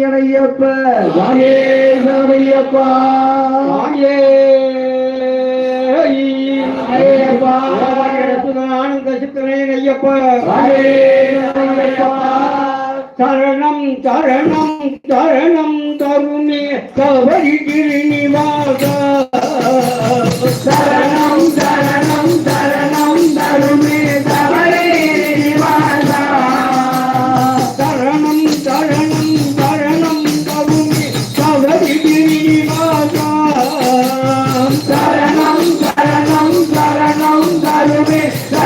சரணையனையப்ப வாயே சரணையப்பா வாயே ஐயப்பா நானும் தசிக்கிறேன் ஐயப்பா வாயே சரணம் சரணம் சரணம் தருமே. தவறி திருநிவாசா Hallelujah.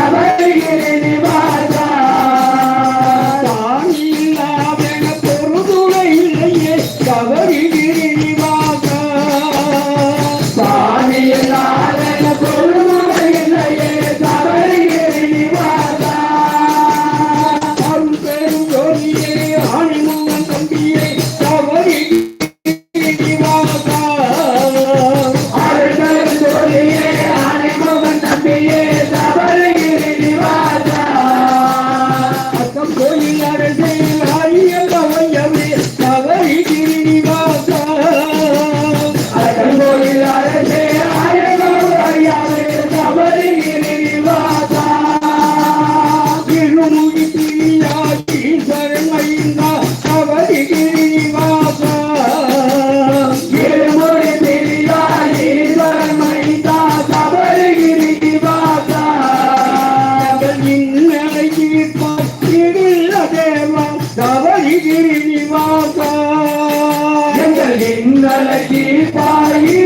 ಗಿರಿ ನಿವಾಸ ಎಂದಲಗಿಂದಲಗಿ ತಾಯಿ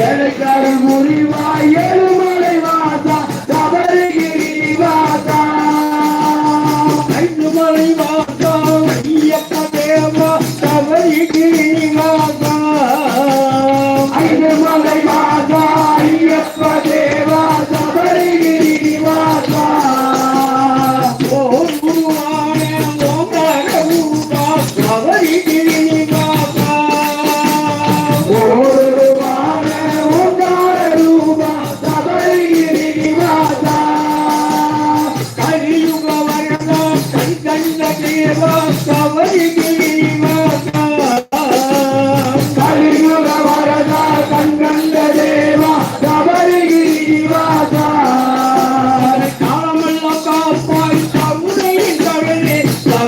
ஏழைக்காரன் முறி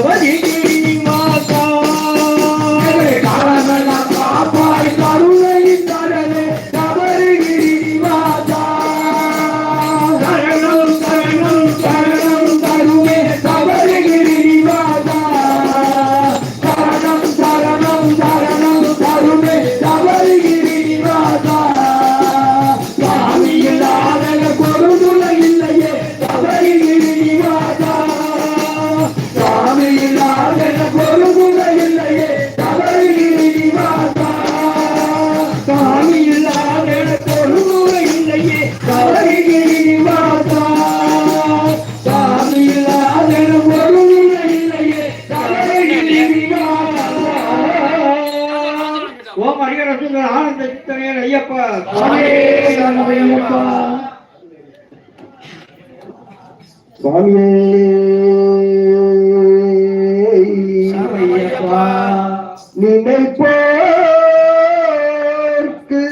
Có gì? ஓம் அடிகர ஆனந்த சித்தனையர் ஐயப்பா நினைப்போர்க்கு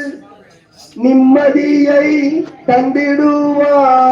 நிம்மதியை தந்திடுவார்.